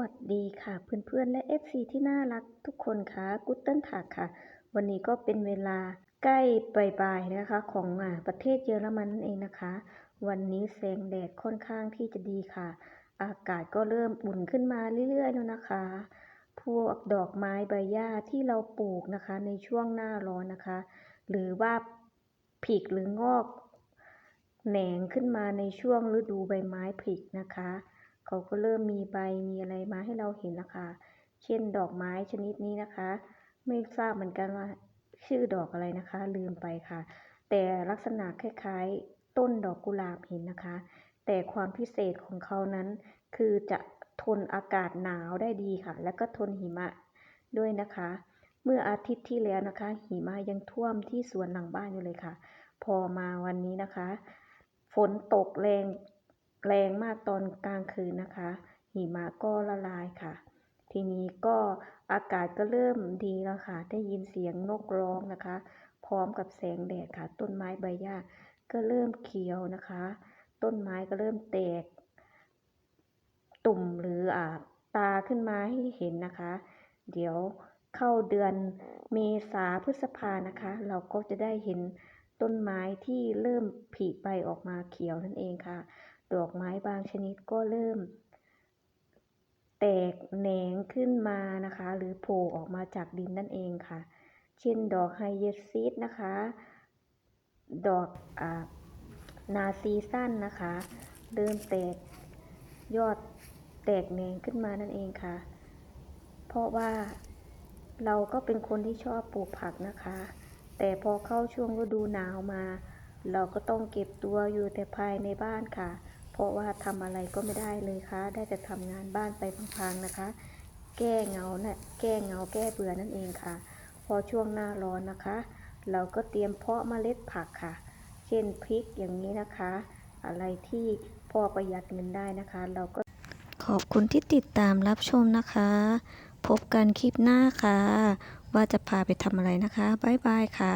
วัสดีค่ะเพื่อนๆและ FC ที่น่ารักทุกคนค่ะกุตเติ้ลถักค่ะ วันนี้ก็เป็นเวลาใกล้บ่ายๆนะคะของอประเทศเยอรมันนั่นเองนะคะ วันนี้แสงแดดค่อนข้างที่จะดีค่ะ อากาศก็เริ่มอุ่นขึ้นมาเรื่อยๆแล้วนะคะ พวกดอกไม้ใบหญ้าที่เราปลูกนะคะในช่วงหน้าร้อนนะคะ หรือว่าผลิหรืองอกแหนงขึ้นมาในช่วงฤดูใบไม้ผลินะคะ เขาก็เริ่มมีใบมีอะไรมาให้เราเห็นแล้วค่ะเช่นดอกไม้ชนิดนี้นะคะ ไม่ทราบเหมือนกันว่าชื่อดอกอะไรนะคะ ลืมไปค่ะ แต่ลักษณะคล้ายๆ ต้นดอกกุหลาบเห็นนะคะ แต่ความพิเศษของเขานั้น คือจะทนอากาศหนาวได้ดีค่ะ และก็ทนหิมะด้วยนะคะ เมื่ออาทิตย์ที่แล้วนะคะ หิมะยังท่วมที่สวนหลังบ้านอยู่เลยค่ะ พอมาวันนี้นะคะ ฝนตกแรง แรงมากตอนกลางคืนนะคะ หิมะก็ละลายค่ะ ทีนี้ก็อากาศก็เริ่มดีแล้วค่ะ ได้ยินเสียงนกร้องนะคะ พร้อมกับแสงแดดค่ะ ต้นไม้ใบหญ้าก็เริ่มเขียวนะคะ ต้นไม้ก็เริ่มแตก ตุ่มหรืออ่าตาขึ้นมาให้เห็นนะคะ เดี๋ยวเข้าเดือนเมษาพฤษภานะคะ เราก็จะได้เห็นต้นไม้ที่เริ่มผลิใบออกมาเขียวนั่นเองค่ะ ดอกไม้บางชนิดก็เริ่ม แตกแหนงขึ้นมานะคะ หรือโผล่ออกมาจากดินนั่นเองค่ะ เช่นดอกไฮเยซิสนะคะ ดอกอนาซีสั้นนะคะ เริ่มแตกยอดแตกแหนงขึ้นมานั่นเองค่ะ เพราะว่าเราก็เป็นคนที่ชอบปลูกผักนะคะ แต่พอเข้าช่วงฤดูหนาวมา เราก็ต้องเก็บตัวอยู่แต่ภายในบ้านค่ะ เพราะว่าทำอะไรก็ไม่ได้เลยค่ะ ได้แต่ทำงานบ้านไปพังๆนะคะ แก้เงาเนะ่ะแก้เงาแก้เบื่อนั่นเองค่ะ พอช่วงหน้าร้อนนะคะ เราก็เตรียมเพาะเมล็ดผักค่ะ เช่นพริกอย่างนี้นะคะ อะไรที่พอประหยัดเงินได้นะคะ เราก็ขอบคุณที่ติดตามรับชมนะคะ พบกันคลิปหน้าค่ะ ว่าจะพาไปทำอะไรนะคะ บ๊ายบายค่ะ